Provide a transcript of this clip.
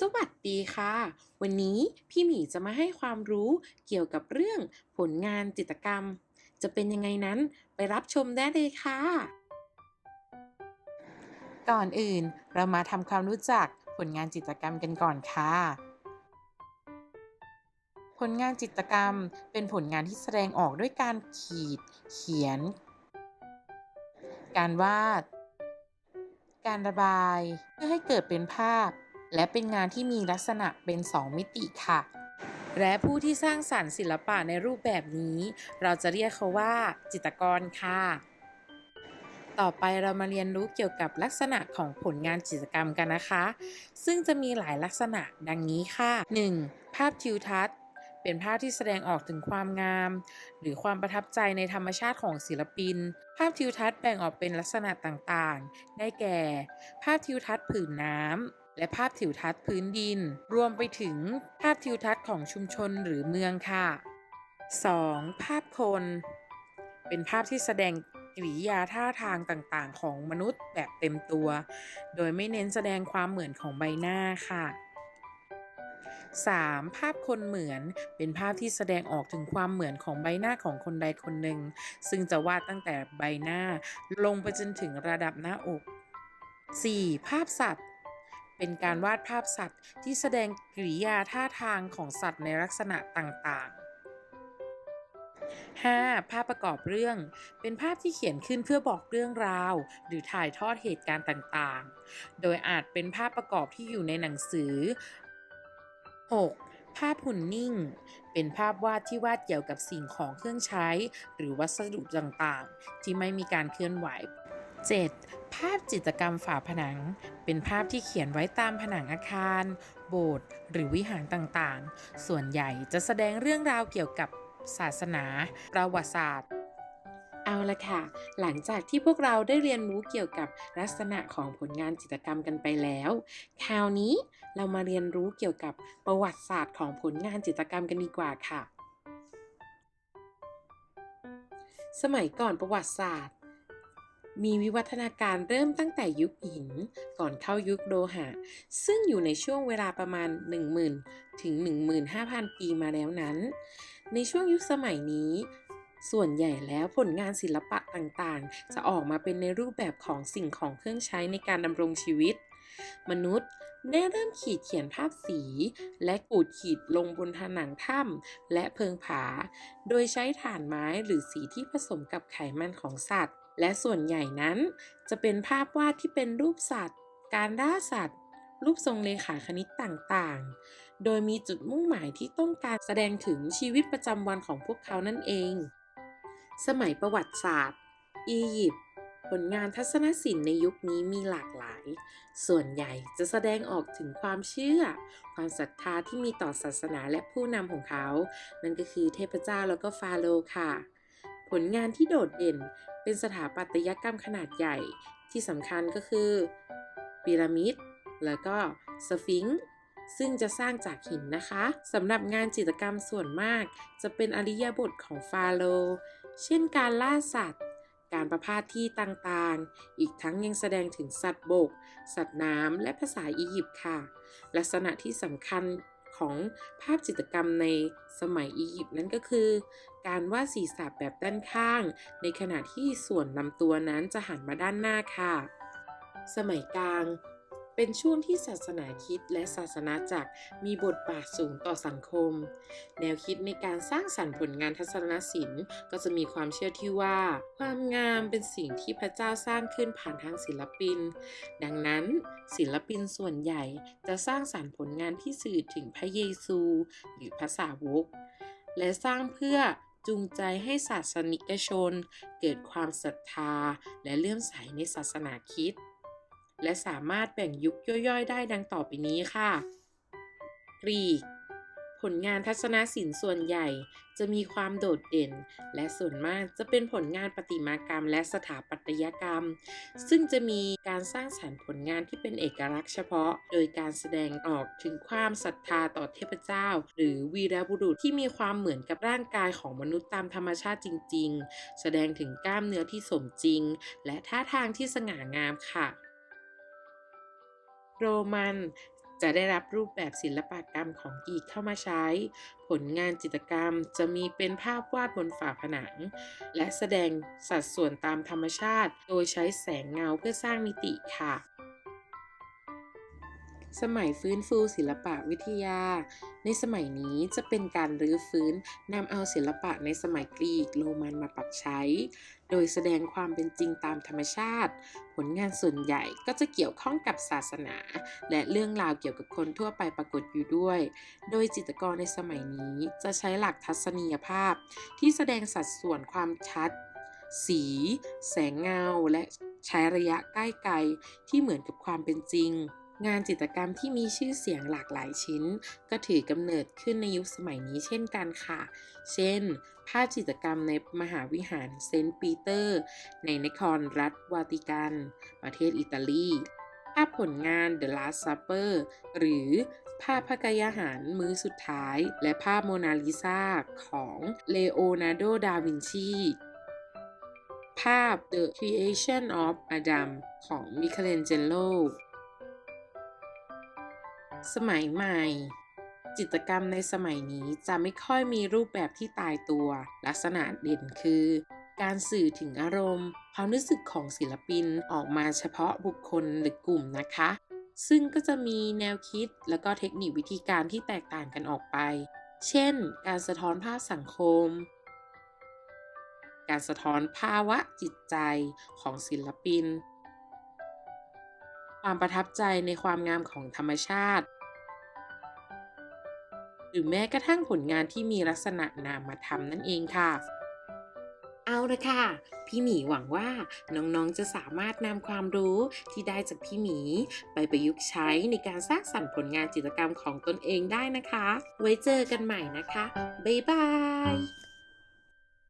สวัสดีค่ะ วันนี้พี่หมีจะมาให้ความรู้เกี่ยวกับเรื่องผลงานจิตรกรรม จะเป็นยังไงนั้นไปรับชมได้เลยค่ะ ก่อนอื่นเรามาทำความรู้จักผลงานจิตรกรรมกันก่อนค่ะ ผลงานจิตรกรรมเป็นผลงานที่แสดงออกด้วยการขีด เขียน การวาด การระบายเพื่อให้เกิดเป็นภาพ และเป็นงานที่มีลักษณะเป็น 2 มิติค่ะ และผู้ที่สร้างสรรค์ศิลปะในรูปแบบนี้ เราจะเรียกเขาว่า จิตรกรค่ะ ต่อไปเรามาเรียนรู้เกี่ยวกับลักษณะของผลงานจิตรกรรมกันนะคะ ซึ่งจะมีหลายลักษณะดังนี้ค่ะ 1. ภาพทิวทัศน์เป็นภาพที่แสดงออกถึงความงาม หรือความประทับใจในธรรมชาติของศิลปิน ภาพทิวทัศน์แบ่งออกเป็นลักษณะต่างๆ ได้แก่ ภาพทิวทัศน์ผืนน้ำ และภาพทิวทัศน์พื้นดิน รวมไปถึงภาพทิวทัศน์ของชุมชนหรือเมืองค่ะ 2. ภาพคน เป็นภาพที่แสดงกริยาท่าทางต่างๆ ของมนุษย์แบบเต็มตัว โดยไม่เน้นแสดงความเหมือนของใบหน้าค่ะ 3. ภาพคนเหมือนเป็นภาพที่แสดงออกถึงความเหมือนของใบหน้าของคนใดคนหนึ่ง ซึ่งจะวาดตั้งแต่ใบหน้าลงไปจนถึงระดับหน้าอก 4. ภาพสัตว์ เป็นการวาดภาพสัตว์ที่แสดงกริยาท่าทางของสัตว์ในลักษณะต่าง ๆ 5. ภาพประกอบเรื่อง เป็นภาพที่เขียนขึ้นเพื่อบอกเรื่องราว หรือถ่ายทอดเหตุการณ์ต่างๆ โดยอาจเป็นภาพประกอบที่อยู่ในหนังสือ 6. ภาพหุ่นนิ่ง เป็นภาพวาดที่วาดเกี่ยวกับสิ่งของเครื่องใช้ หรือวัสดุต่างๆ ที่ไม่มีการเคลื่อนไหว 7. ภาพจิตรกรรมฝาผนัง เป็นภาพที่เขียนไว้ตามผนังอาคาร โบสถ์หรือวิหารต่างๆ ส่วนใหญ่จะแสดงเรื่องราวเกี่ยวกับศาสนา ประวัติศาสตร์เอาละค่ะ หลังจากที่พวกเราได้เรียนรู้เกี่ยวกับลักษณะของผลงานจิตรกรรมกันไปแล้ว คราวนี้เรามาเรียนรู้เกี่ยวกับประวัติศาสตร์ของผลงานจิตรกรรมกันดีกว่าค่ะ สมัยก่อนประวัติศาสตร์ มีวิวัฒนาการเริ่มตั้งแต่ยุคหินก่อนเข้ายุคโลหะ ซึ่งอยู่ในช่วงเวลาประมาณ 10,000 ถึง 15,000 ปีมาแล้วนั้น ในช่วงยุคสมัยนี้ ส่วนใหญ่แล้วผลงานศิลปะต่างๆ จะออกมาเป็นในรูปแบบของสิ่งของเครื่องใช้ในการดำรงชีวิต มนุษย์ได้เริ่มขีดเขียนภาพสี และขูดขีดลงบนผนังถ้ำและเพิงผา โดยใช้ถ่านไม้หรือสีที่ผสมกับไขมันของสัตว์ และส่วนใหญ่นั้น จะเป็นภาพวาดที่เป็นรูปสัตว์ การล่าสัตว์ รูปทรงเลขาคณิตต่างๆ โดยมีจุดมุ่งหมายที่ต้องการแสดงถึงชีวิตประจำวันของพวกเขานั่นเอง สมัยประวัติศาสตร์ อียิปต์ผลงานทัศนศิลป์ในยุคนี้มีหลากหลาย ส่วนใหญ่จะแสดงออกถึงความเชื่อ ความศรัทธาที่มีต่อศาสนาและผู้นำของเขา นั่นก็คือเทพเจ้าแล้วก็ฟาโรห์ค่ะ ผลงานที่โดดเด่น เป็นสถาปัตยกรรมขนาดใหญ่ที่สำคัญก็คือพีระมิด แล้วก็สฟิงค์ซึ่งจะสร้างจากหินนะคะสำหรับงานจิตรกรรมส่วนมาก จะเป็นอริยบทของฟาโรห์เช่นการล่าสัตว์ การประพาสที่ต่างๆ อีกทั้งยังแสดงถึงสัตว์บก สัตว์น้ำและภาษาอียิปต์ค่ะ ลักษณะที่สำคัญ ของภาพจิตรกรรมในสมัยอียิปต์นั้นก็คือ การวาดศีรษะแบบด้านข้าง ในขณะที่ส่วนลำตัวนั้นจะหันมาด้านหน้าค่ะ สมัยกลาง เป็นช่วงที่ศาสนาคิดและศาสนาจักรมีบทบาทสูงต่อสังคม แนวคิดในการสร้างสรรค์ผลงานทัศนศิลป์ ก็จะมีความเชื่อที่ว่า ความงามเป็นสิ่งที่พระเจ้าสร้างขึ้นผ่านทางศิลปิน ดังนั้น ศิลปินส่วนใหญ่จะสร้างสรรค์ผลงานที่สื่อถึงพระเยซู หรือพระสาวก และสร้างเพื่อจูงใจให้ศาสนิกชน เกิดความศรัทธาและเลื่อมใสในศาสนาคิด และสามารถแบ่งยุคย่อยๆ ได้ดังต่อไปนี้ค่ะกรีกผลงานทัศนศิลป์ส่วนใหญ่จะมีความโดดเด่น และส่วนมากจะเป็นผลงานประติมากรรมและสถาปัตยกรรม ซึ่งจะมีการสร้างสรรค์ผลงานที่เป็นเอกลักษณ์เฉพาะ โดยการแสดงออกถึงความศรัทธาต่อเทพเจ้า หรือวีรบุรุษที่มีความเหมือนกับร่างกายของมนุษย์ตามธรรมชาติจริง ๆ แสดงถึงกล้ามเนื้อที่สมจริง และท่าทางที่สง่างามค่ะ โรมัน จะได้รับรูปแบบศิลปกรรมของกรีกเข้ามาใช้ ผลงานจิตรกรรมจะมีเป็นภาพวาดบนฝาผนัง และแสดงสัดส่วนตามธรรมชาติ โดยใช้แสงเงาเพื่อสร้างมิติค่ะสมัยฟื้นฟูศิลปะวิทยา ในสมัยนี้จะเป็นการรื้อฟื้นนำเอาศิลปะในสมัยกรีกโรมันมาปรับใช้ โดยแสดงความเป็นจริงตามธรรมชาติ ผลงานส่วนใหญ่ก็จะเกี่ยวข้องกับศาสนา และเรื่องราวเกี่ยวกับคนทั่วไปปรากฏอยู่ด้วย โดยจิตรกรในสมัยนี้จะใช้หลักทัศนียภาพ ที่แสดงสัดส่วนความชัด สี แสงเงา และใช้ระยะใกล้ไกลที่เหมือนกับความเป็นจริง งานจิตรกรรมที่มีชื่อเสียงหลากหลายชิ้น ก็ถือกำเนิดขึ้นในยุคสมัยนี้เช่นกันค่ะ เช่น ภาพจิตรกรรมในมหาวิหารเซนต์ปีเตอร์ ในนครรัฐวาติกัน ประเทศอิตาลี ภาพผลงาน The Last Supper หรือภาพพระกายอาหารมื้อสุดท้าย และภาพโมนาลิซาของเลโอนาร์โด ดาวินชีภาพ The Creation of Adam ของมิคาเลนเจโล สมัยใหม่ จิตรกรรมในสมัยนี้จะไม่ค่อยมีรูปแบบที่ตายตัว ลักษณะเด่นคือ การสื่อถึงอารมณ์ ความรู้สึกของศิลปินออกมาเฉพาะบุคคลหรือกลุ่มนะคะ ซึ่งก็จะมีแนวคิดและก็เทคนิควิธีการที่แตกต่างกันออกไป เช่น การสะท้อนภาพสังคมการสะท้อนภาวะจิตใจของศิลปิน ความประทับใจในความงามของธรรมชาติ หรือแม้กระทั่งผลงานที่มีลักษณะนามธรรมนั่นเองค่ะเอาละค่ะ พี่หมีหวังว่าน้องๆ จะสามารถนำความรู้ที่ได้จากพี่หมี ไปประยุกต์ใช้ในการสร้างสรรค์ผลงานจิตรกรรมของตนเองได้นะคะ ไว้เจอกันใหม่นะคะ บ๊ายบาย